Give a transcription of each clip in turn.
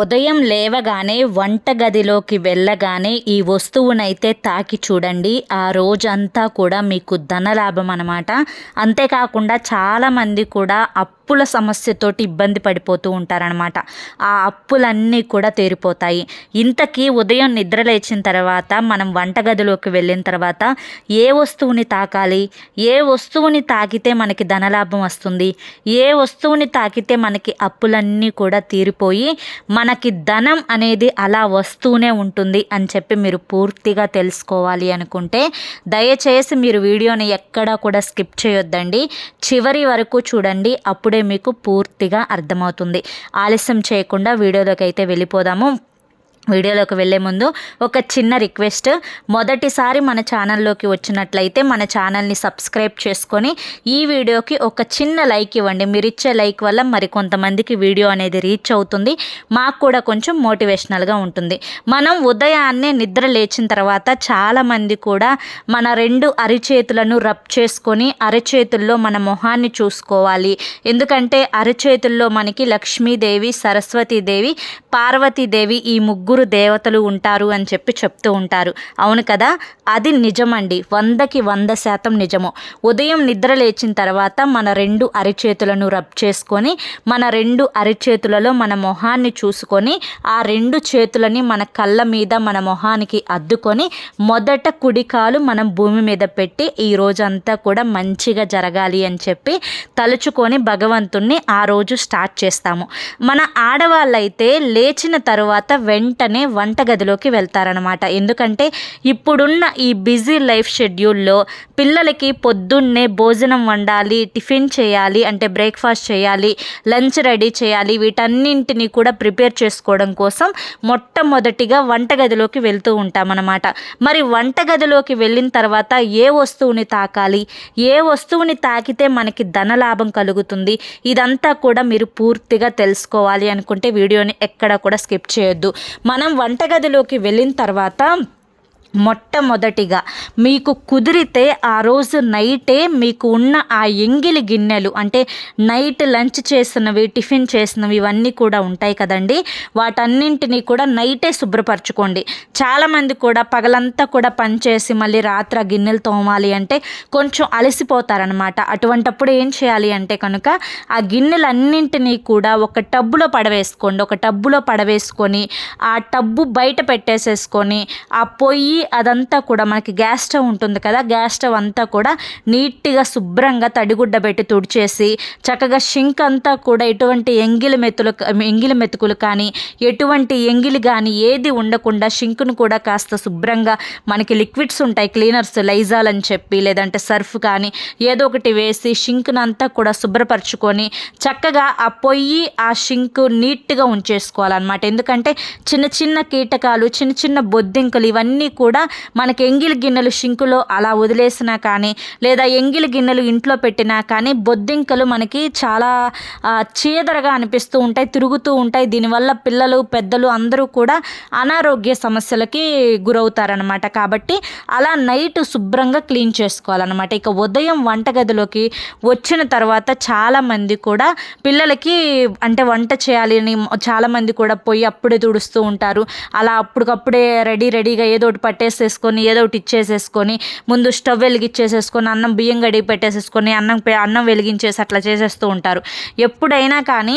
ఉదయం లేవగానే వంటగదిలోకి వెళ్ళగానే ఈ వస్తువునైతే తాకి చూడండి. ఆ రోజంతా కూడా మీకు ధనలాభం అనమాట అంతేకాకుండా చాలామంది కూడా అప్పుల సమస్యతోటి ఇబ్బంది పడిపోతూ ఉంటారనమాట ఆ అప్పులన్నీ కూడా తీరిపోతాయి. ఇంతకీ ఉదయం నిద్ర లేచిన తర్వాత మనం వంటగదిలోకి వెళ్ళిన తర్వాత ఏ వస్తువుని తాకాలి? ఏ వస్తువుని తాకితే మనకి ధనలాభం వస్తుంది? ఏ వస్తువుని తాకితే మనకి అప్పులన్నీ కూడా తీరిపోయి మనకి ధనం అనేది అలా వస్తూనే ఉంటుంది అని చెప్పి మీరు పూర్తిగా తెలుసుకోవాలి అనుకుంటే దయచేసి మీరు వీడియోని ఎక్కడా కూడా స్కిప్ చేయొద్దండి. చివరి వరకు చూడండి. అప్పుడే మీకు పూర్తిగా అర్థమవుతుంది. ఆలస్యం చేయకుండా వీడియోలోకి అయితే వెళ్ళిపోదాము. వీడియోలోకి వెళ్ళే ముందు ఒక చిన్న రిక్వెస్ట్. మొదటిసారి మన ఛానల్లోకి వచ్చినట్లయితే మన ఛానల్ని సబ్స్క్రైబ్ చేసుకొని ఈ వీడియోకి ఒక చిన్న లైక్ ఇవ్వండి. మీరు ఇచ్చే లైక్ వల్ల మరి కొంతమందికి వీడియో అనేది రీచ్ అవుతుంది. మాకు కూడా కొంచెం మోటివేషనల్గా ఉంటుంది. మనం ఉదయాన్నే నిద్ర లేచిన తర్వాత చాలామంది కూడా మన రెండు అరిచేతులను రబ్ చేసుకొని అరచేతుల్లో మన మొహాన్ని చూసుకోవాలి. ఎందుకంటే అరచేతుల్లో మనకి లక్ష్మీదేవి సరస్వతీదేవి పార్వతీదేవి ఈ ముగ్గురు దేవతలు ఉంటారు అని చెప్పి చెప్తూ ఉంటారు. అవును కదా? అది నిజమండి. వందకి వంద శాతం నిజము. ఉదయం నిద్ర లేచిన తర్వాత మన రెండు అరిచేతులను రబ్ చేసుకొని మన రెండు అరిచేతులలో మన మొహాన్ని చూసుకొని ఆ రెండు చేతులని మన కళ్ళ మీద మన మొహానికి అద్దుకొని మొదట కుడికాలు మనం భూమి మీద పెట్టి ఈ రోజంతా కూడా మంచిగా జరగాలి అని చెప్పి తలుచుకొని భగవంతుణ్ణి ఆ రోజు స్టార్ట్ చేస్తాము. మన ఆడవాళ్ళైతే లేచిన తరువాత వెంటనే వంటగదిలోకి వెళ్తారనమాట ఎందుకంటే ఇప్పుడున్న ఈ బిజీ లైఫ్ షెడ్యూల్లో పిల్లలకి పొద్దున్నే భోజనం వండాలి టిఫిన్ చేయాలి అంటే బ్రేక్ఫాస్ట్ చేయాలి లంచ్ రెడీ చేయాలి వీటన్నింటినీ కూడా ప్రిపేర్ చేసుకోవడం కోసం మొట్టమొదటిగా వంటగదిలోకి వెళ్తూ ఉంటామన్నమాట. మరి వంటగదిలోకి వెళ్ళిన తర్వాత ఏ వస్తువుని తాకాలి? ఏ వస్తువుని తాకితే మనకి ధనలాభం కలుగుతుంది? ఇదంతా కూడా మీరు పూర్తిగా తెలుసుకోవాలి అనుకుంటే వీడియోని ఎక్కడ కూడా స్కిప్ చేయొద్దు. మనం వంటగదిలోకి వెళ్ళిన తర్వాత మొట్టమొదటిగా మీకు కుదిరితే ఆ రోజు నైటే మీకు ఉన్న ఆ ఎంగిలి గిన్నెలు అంటే నైట్ లంచ్ చేసినవి టిఫిన్ చేసినవి ఇవన్నీ కూడా ఉంటాయి కదండి. వాటన్నింటినీ కూడా నైటే శుభ్రపరచుకోండి. చాలామంది కూడా పగలంతా కూడా పనిచేసి మళ్ళీ రాత్రి గిన్నెలు తోమాలి అంటే కొంచెం అలసిపోతారనమాట అటువంటప్పుడు ఏం చేయాలి అంటే కనుక ఆ గిన్నెలన్నింటినీ కూడా ఒక టబ్బులో పడవేసుకోండి. ఒక టబ్బులో పడవేసుకొని ఆ టబ్బు బయట పెట్టేసేసుకొని ఆ పొయ్యి అదంతా కూడా మనకి గ్యాస్ స్టవ్ ఉంటుంది కదా గ్యాస్ స్టవ్ అంతా కూడా నీట్గా శుభ్రంగా తడిగుడ్డ పెట్టి తుడిచేసి చక్కగా షింక్ అంతా కూడా ఎటువంటి ఎంగిలి మెతులు ఎంగిలి మెతుకులు కానీ ఎటువంటి ఎంగిలి కానీ ఏది ఉండకుండా షింక్ను కూడా కాస్త శుభ్రంగా మనకి లిక్విడ్స్ ఉంటాయి క్లీనర్స్ లైజాల్ అని చెప్పి లేదంటే సర్ఫ్ కానీ ఏదో ఒకటి వేసి షింక్ను అంతా కూడా శుభ్రపరచుకొని చక్కగా ఆ పొయ్యి ఆ షింక్ నీట్గా ఉంచేసుకోవాలన్నమాట. ఎందుకంటే చిన్న చిన్న కీటకాలు చిన్న చిన్న బొద్దింకలు ఇవన్నీ కూడా కూడా మనకి ఎంగిలి గిన్నెలు షింకులో అలా వదిలేసినా కానీ లేదా ఎంగిలి గిన్నెలు ఇంట్లో పెట్టినా కానీ బొద్దింకలు మనకి చాలా చీదరగా అనిపిస్తూ ఉంటాయి తిరుగుతూ ఉంటాయి. దీనివల్ల పిల్లలు పెద్దలు అందరూ కూడా అనారోగ్య సమస్యలకి గురవుతారనమాట కాబట్టి అలా నైట్ శుభ్రంగా క్లీన్ చేసుకోవాలన్నమాట. ఇక ఉదయం వంటగదిలోకి వచ్చిన తర్వాత చాలామంది కూడా పిల్లలకి అంటే వంట చేయాలి అని చాలామంది కూడా పోయి అప్పుడే తుడుస్తూ ఉంటారు. అలా అప్పటికప్పుడే రెడీ రెడీగా ఏదో ఒకటి పట్టేసేసుకొని ఏదో ఒకటి ఇచ్చేసేసుకొని ముందు స్టవ్ వెలిగించేసేసుకొని అన్నం బియ్యం గడిగి పెట్టేసేసుకొని అన్నం అన్నం వెలిగించేసి అట్లా చేసేస్తూ ఉంటారు. ఎప్పుడైనా కానీ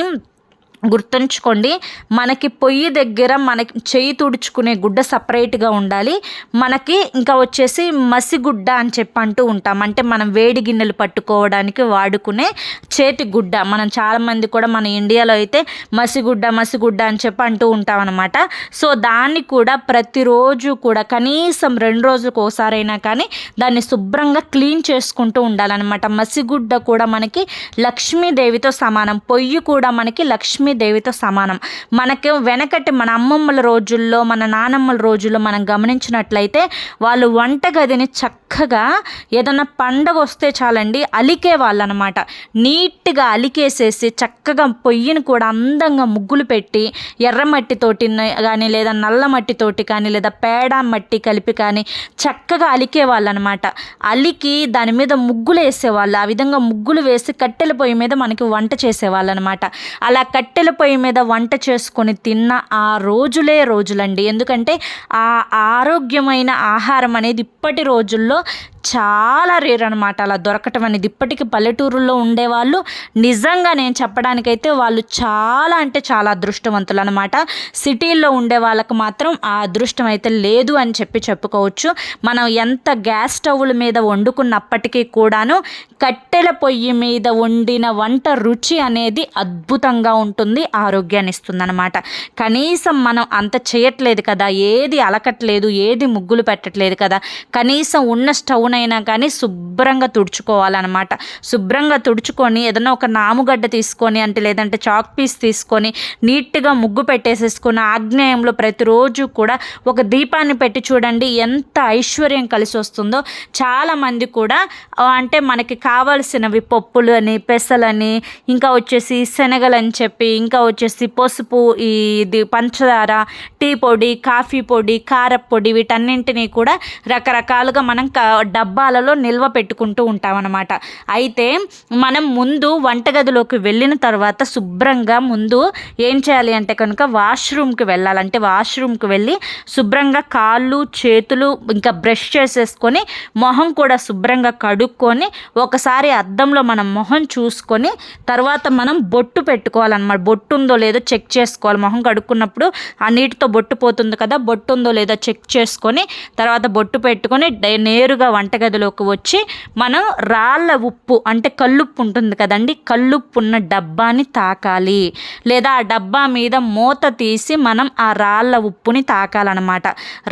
గుర్తుంచుకోండి మనకి పొయ్యి దగ్గర మనకి చెయ్యి తుడుచుకునే గుడ్డ సపరేట్గా ఉండాలి. మనకి ఇంకా వచ్చేసి మసిగుడ్డ అని చెప్పి అంటూ ఉంటాం. అంటే మనం వేడి గిన్నెలు పట్టుకోవడానికి వాడుకునే చేతి గుడ్డ. మనం చాలామంది కూడా మన ఇండియాలో అయితే మసిగుడ్డ మసిగుడ్డ అని చెప్పి అంటూ ఉంటాం అనమాట సో దాన్ని కూడా ప్రతిరోజు కూడా కనీసం రెండు రోజులకు ఒకసారైనా కానీ దాన్ని శుభ్రంగా క్లీన్ చేసుకుంటూ ఉండాలన్నమాట. మసిగుడ్డ కూడా మనకి లక్ష్మీదేవితో సమానం. పొయ్యి కూడా మనకి లక్ష్మీ లక్ష్మీదేవితో సమానం. మనకి వెనకటి మన అమ్మమ్మల రోజుల్లో మన నానమ్మల రోజుల్లో మనం గమనించినట్లయితే వాళ్ళు వంటగదిని చక్కగా ఏదన్నా పండగ వస్తే చాలండి అలికే వాళ్ళు అనమాట నీట్గా అలికేసేసి చక్కగా పొయ్యిని కూడా అందంగా ముగ్గులు పెట్టి ఎర్రమట్టితోటి కానీ లేదా నల్ల మట్టితోటి కానీ లేదా పేడ మట్టి కలిపి కానీ చక్కగా అలికే వాళ్ళనమాట. అలికి దాని మీద ముగ్గులు వేసేవాళ్ళు. ఆ విధంగా ముగ్గులు వేసి కట్టెల పొయ్యి మీద మనకి వంట చేసేవాళ్ళు అనమాట అలా కట్టె కట్టెల పొయ్యి మీద వంట చేసుకొని తిన్న ఆ రోజులే రోజులండి. ఎందుకంటే ఆ ఆరోగ్యమైన ఆహారం అనేది ఇప్పటి రోజుల్లో చాలా రేర్ అనమాట అలా దొరకటం అనేది. ఇప్పటికీ పల్లెటూరుల్లో ఉండేవాళ్ళు నిజంగా నేను చెప్పడానికైతే వాళ్ళు చాలా అంటే చాలా అదృష్టవంతులు అనమాట సిటీల్లో ఉండే వాళ్ళకి మాత్రం ఆ అదృష్టం అయితే లేదు అని చెప్పి చెప్పుకోవచ్చు. మనం ఎంత గ్యాస్ స్టవ్ల మీద వండుకున్నప్పటికీ కూడాను కట్టెల పొయ్యి మీద వండిన వంట రుచి అనేది అద్భుతంగా ఉంటుంది ఆరోగ్యాన్ని ఇస్తుందనమాట కనీసం మనం అంత చేయట్లేదు కదా ఏది అలకట్లేదు ఏది ముగ్గులు పెట్టట్లేదు కదా కనీసం ఉన్న స్టవ్ స్టవ్నైనా కానీ శుభ్రంగా తుడుచుకోవాలన్నమాట. శుభ్రంగా తుడుచుకొని ఏదైనా ఒక నాముగడ్డ తీసుకొని అంటే లేదంటే చాక్ పీస్ తీసుకొని నీట్గా ముగ్గు పెట్టేసేసుకుని ఆగ్నేయంలో ప్రతిరోజు కూడా ఒక దీపాన్ని పెట్టి చూడండి ఎంత ఐశ్వర్యం కలిసి వస్తుందో. చాలామంది కూడా అంటే మనకి కావాల్సినవి పప్పులు అని పెసలని ఇంకా వచ్చేసి శనగలు అని చెప్పి ఇంకా వచ్చేసి పసుపు ఇది పంచదార టీ పొడి కాఫీ పొడి కారపొడి వీటన్నింటినీ కూడా రకరకాలుగా మనం డబ్బాలలో నిల్వ పెట్టుకుంటూ ఉంటామన్నమాట. అయితే మనం ముందు వంటగదిలోకి వెళ్ళిన తర్వాత శుభ్రంగా ముందు ఏం చేయాలి అంటే కనుక వాష్రూమ్కి వెళ్ళాలంటే వాష్రూమ్కి వెళ్ళి శుభ్రంగా కాళ్ళు చేతులు ఇంకా బ్రష్ చేసేసుకొని మొహం కూడా శుభ్రంగా కడుక్కొని ఒకసారి అద్దంలో మనం మొహం చూసుకొని తర్వాత మనం బొట్టు పెట్టుకోవాలన్నమాట. బొట్టు ఉందో లేదో చెక్ చేసుకోవాలి. మొహం కడుక్కున్నప్పుడు ఆ నీటితో బొట్టు పోతుంది కదా బొట్టు ఉందో లేదో చెక్ చేసుకొని తర్వాత బొట్టు పెట్టుకొని నేరుగా వంట వంటగదిలోకి వచ్చి మనం రాళ్ళ ఉప్పు అంటే కల్లుప్పు ఉంటుంది కదండి కల్లుప్పు ఉన్న డబ్బాని తాకాలి. లేదా ఆ డబ్బా మీద మూత తీసి మనం ఆ రాళ్ళ ఉప్పుని తాకాలన్నమాట.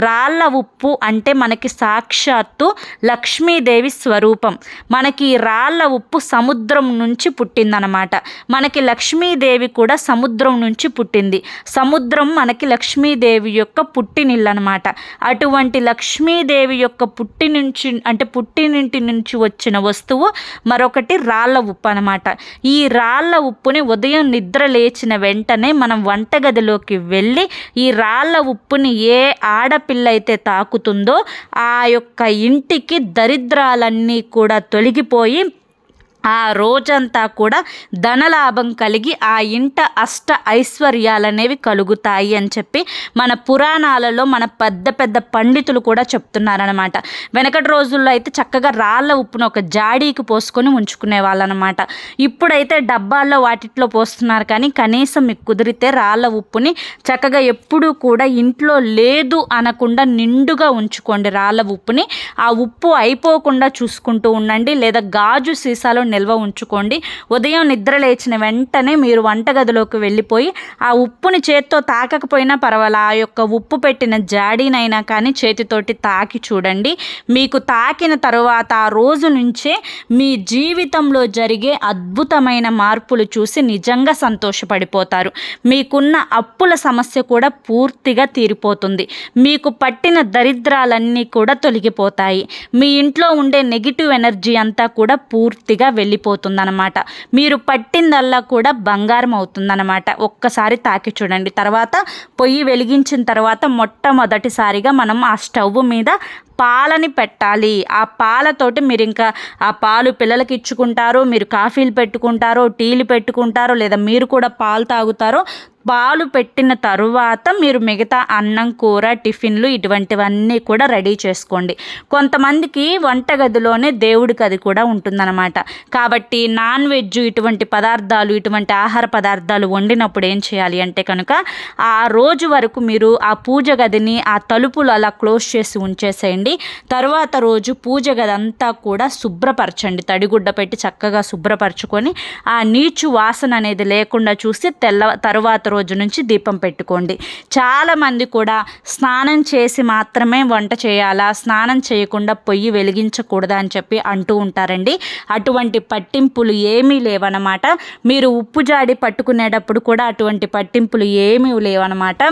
రాళ్ళ ఉప్పు అంటే మనకి సాక్షాత్తు లక్ష్మీదేవి స్వరూపం. మనకి రాళ్ళ ఉప్పు సముద్రం నుంచి పుట్టిందనమాట మనకి లక్ష్మీదేవి కూడా సముద్రం నుంచి పుట్టింది. సముద్రం మనకి లక్ష్మీదేవి యొక్క పుట్టినిల్లు అనమాట అటువంటి లక్ష్మీదేవి యొక్క పుట్టి నుంచి అంటే పుట్టినింటి నుంచి వచ్చిన వస్తువు మరొకటి రాళ్ళ ఉప్పు అనమాట ఈ రాళ్ళ ఉప్పుని ఉదయం నిద్ర లేచిన వెంటనే మనం వంటగదిలోకి వెళ్ళి ఈ రాళ్ళ ఉప్పుని ఏ ఆడపిల్ల అయితే తాకుతుందో ఆ యొక్క ఇంటికి దరిద్రాలన్నీ కూడా తొలగిపోయి ఆ రోజంతా కూడా ధనలాభం కలిగి ఆ ఇంట అష్ట ఐశ్వర్యాలనేవి కలుగుతాయి అని చెప్పి మన పురాణాలలో మన పెద్ద పెద్ద పండితులు కూడా చెప్తున్నారనమాట వెనకటి రోజుల్లో అయితే చక్కగా రాళ్ళ ఉప్పును ఒక జాడీకి పోసుకొని ఉంచుకునే వాళ్ళనమాట ఇప్పుడైతే డబ్బాల్లో వాటిట్లో పోస్తున్నారు కానీ కనీసం మీకు కుదిరితే రాళ్ళ ఉప్పుని చక్కగా ఎప్పుడూ కూడా ఇంట్లో లేదు అనకుండా నిండుగా ఉంచుకోండి రాళ్ళ ఉప్పుని. ఆ ఉప్పు అయిపోకుండా చూసుకుంటూ ఉండండి లేదా గాజు సీసాలో నిల్వ ఉంచుకోండి. ఉదయం నిద్ర లేచిన వెంటనే మీరు వంటగదిలోకి వెళ్ళిపోయి ఆ ఉప్పుని చేత్తో తాకకపోయినా పర్వాలా ఆ యొక్క ఉప్పు పెట్టిన జాడీనైనా కానీ చేతితోటి తాకి చూడండి. మీకు తాకిన తర్వాత ఆ రోజు నుంచే మీ జీవితంలో జరిగే అద్భుతమైన మార్పులు చూసి నిజంగా సంతోషపడిపోతారు. మీకున్న అప్పుల సమస్య కూడా పూర్తిగా తీరిపోతుంది. మీకు పట్టిన దరిద్రాలన్నీ కూడా తొలగిపోతాయి. మీ ఇంట్లో ఉండే నెగిటివ్ ఎనర్జీ అంతా కూడా పూర్తిగా వెళ్ళిపోతుందనమాట మీరు పట్టిందల్లా కూడా బంగారం అవుతుందనమాట ఒక్కసారి తాకి చూడండి. తర్వాత పొయ్యి వెలిగించిన తర్వాత మొట్టమొదటిసారిగా మనం ఆ స్టవ్ మీద పాలని పెట్టాలి. ఆ పాలతోటి మీరు ఇంకా ఆ పాలు పిల్లలకి ఇచ్చుకుంటారో మీరు కాఫీలు పెట్టుకుంటారో టీలు పెట్టుకుంటారో లేదా మీరు కూడా పాలు తాగుతారో పాలు పెట్టిన తరువాత మీరు మిగతా అన్నం కూర టిఫిన్లు ఇటువంటివన్నీ కూడా రెడీ చేసుకోండి. కొంతమందికి వంటగదిలోనే దేవుడికి గది కూడా ఉంటుందన్నమాట. కాబట్టి నాన్ వెజ్ ఇటువంటి పదార్థాలు ఇటువంటి ఆహార పదార్థాలు వండినప్పుడు ఏం చేయాలి అంటే కనుక ఆ రోజు వరకు మీరు ఆ పూజ గదిని ఆ తలుపులు అలా క్లోజ్ చేసి ఉంచేసేయండి. తర్వాత రోజు పూజ గది అంతా కూడా శుభ్రపరచండి. తడిగుడ్డ పెట్టి చక్కగా శుభ్రపరచుకొని ఆ నీచు వాసన అనేది లేకుండా చూసి తెల్ల తర్వాత రోజు రోజు నుంచి దీపం పెట్టుకోండి. చాలామంది కూడా స్నానం చేసి మాత్రమే వంట చేయాలా? స్నానం చేయకుండా పొయ్యి వెలిగించకూడదా అని చెప్పి అంటూ ఉంటారండి. అటువంటి పట్టింపులు ఏమీ లేవన్నమాట మీరు ఉప్పు జాడి పట్టుకునేటప్పుడు కూడా అటువంటి పట్టింపులు ఏమీ లేవన్నమాట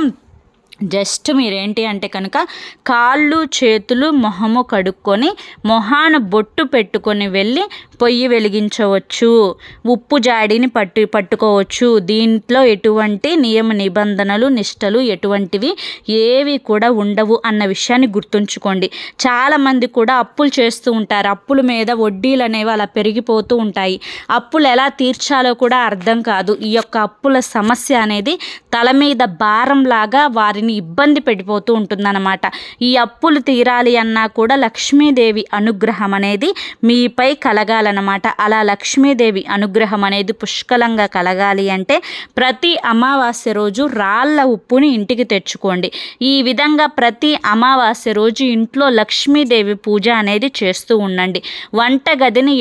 జస్ట్ మీరేంటి అంటే కనుక కాళ్ళు చేతులు మొహము కడుక్కొని మొహాన బొట్టు పెట్టుకొని వెళ్ళి పొయ్యి వెలిగించవచ్చు. ఉప్పు జాడిని పట్టు పట్టుకోవచ్చు. దీంట్లో ఎటువంటి నియమ నిబంధనలు నిష్టలు ఎటువంటివి ఏవి కూడా ఉండవు అన్న విషయాన్ని గుర్తుంచుకోండి. చాలామంది కూడా అప్పులు చేస్తూ ఉంటారు. అప్పుల మీద వడ్డీలు అనేవి అలా పెరిగిపోతూ ఉంటాయి. అప్పులు ఎలా తీర్చాలో కూడా అర్థం కాదు. ఈ యొక్క అప్పుల సమస్య అనేది తల మీద భారంలాగా వారిని వారిని ఇబ్బంది పెట్టిపోతూ ఉంటుందన్నమాట. ఈ అప్పులు తీరాలి అన్నా కూడా లక్ష్మీదేవి అనుగ్రహం అనేది మీపై కలగాలన్నమాట. అలా లక్ష్మీదేవి అనుగ్రహం అనేది పుష్కలంగా కలగాలి అంటే ప్రతి అమావాస్య రోజు రాళ్ళ ఉప్పుని ఇంటికి తెచ్చుకోండి. ఈ విధంగా ప్రతి అమావాస్య రోజు ఇంట్లో లక్ష్మీదేవి పూజ అనేది చేస్తూ ఉండండి. వంట గదిని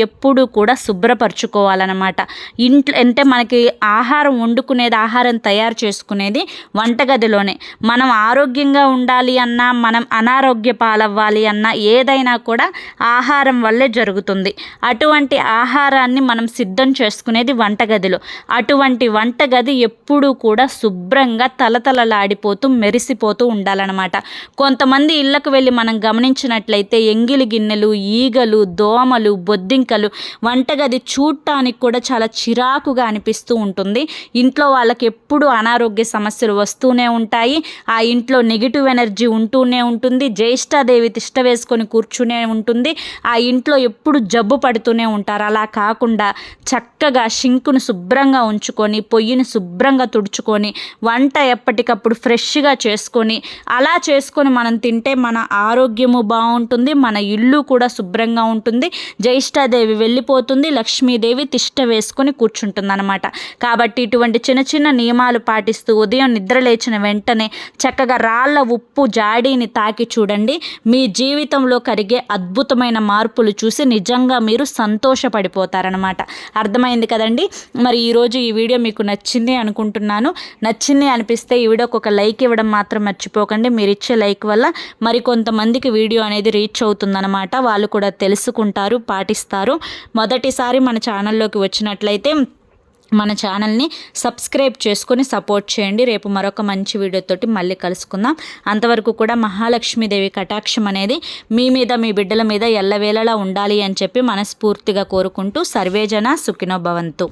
కూడా శుభ్రపరచుకోవాలన్నమాట. ఇంట్లో అంటే మనకి ఆహారం వండుకునేది ఆహారం తయారు చేసుకునేది వంటగదిలోనే. మన మనం ఆరోగ్యంగా ఉండాలి అన్నా మనం అనారోగ్య పాలవ్వాలి అన్నా ఏదైనా కూడా ఆహారం వల్లే జరుగుతుంది. అటువంటి ఆహారాన్ని మనం సిద్ధం చేసుకునేది వంటగదిలో. అటువంటి వంటగది ఎప్పుడూ కూడా శుభ్రంగా తలతలలాడిపోతూ మెరిసిపోతూ ఉండాలన్నమాట. కొంతమంది ఇళ్ళకు వెళ్ళి మనం గమనించినట్లయితే ఎంగిలి గిన్నెలు ఈగలు దోమలు బొద్దింకలు వంటగది చూడటానికి కూడా చాలా చిరాకుగా అనిపిస్తూ ఉంటుంది. ఇంట్లో వాళ్ళకి ఎప్పుడు అనారోగ్య సమస్యలు వస్తూనే ఉంటాయి. ఆ ఇంట్లో నెగిటివ్ ఎనర్జీ ఉంటూనే ఉంటుంది జ్యేష్ఠాదేవి తిష్ట వేసుకొని కూర్చునే ఉంటుంది ఆ ఇంట్లో ఎప్పుడు జబ్బు పడుతూనే ఉంటారు. అలా కాకుండా చక్కగా షింకును శుభ్రంగా ఉంచుకొని పొయ్యిని శుభ్రంగా తుడుచుకొని వంట ఎప్పటికప్పుడు ఫ్రెష్గా చేసుకొని అలా చేసుకొని మనం తింటే మన ఆరోగ్యము బాగుంటుంది మన ఇల్లు కూడా శుభ్రంగా ఉంటుంది. జ్యేష్ఠాదేవి వెళ్ళిపోతుంది లక్ష్మీదేవి తిష్ట వేసుకొని కూర్చుంటుంది అనమాట కాబట్టి ఇటువంటి చిన్న చిన్న నియమాలు పాటిస్తూ ఉదయం నిద్ర లేచిన వెంటనే చక్కగా రాళ్ళ ఉప్పు జాడీని తాకి చూడండి. మీ జీవితంలో కరిగే అద్భుతమైన మార్పులు చూసి నిజంగా మీరు సంతోషపడిపోతారనమాట అర్థమైంది కదండి? మరి ఈరోజు ఈ వీడియో మీకు నచ్చింది అనుకుంటున్నాను. నచ్చింది అనిపిస్తే ఈ వీడియోకి ఒక లైక్ ఇవ్వడం మాత్రం మర్చిపోకండి. మీరు ఇచ్చే లైక్ వల్ల మరి కొంతమందికి వీడియో అనేది రీచ్ అవుతుందన్నమాట. వాళ్ళు కూడా తెలుసుకుంటారు పాటిస్తారు. మొదటిసారి మన ఛానల్లోకి వచ్చినట్లయితే మన ఛానల్ని సబ్స్క్రైబ్ చేసుకొని సపోర్ట్ చేయండి. రేపు మరొక మంచి వీడియోతోటి మళ్ళీ కలుసుకుందాం. అంతవరకు కూడా మహాలక్ష్మీదేవి కటాక్షం అనేది మీ మీద మీ బిడ్డల మీద ఎల్లవేళలా ఉండాలి అని చెప్పి మనస్ఫూర్తిగా కోరుకుంటూ సర్వేజన సుఖినోభవంతు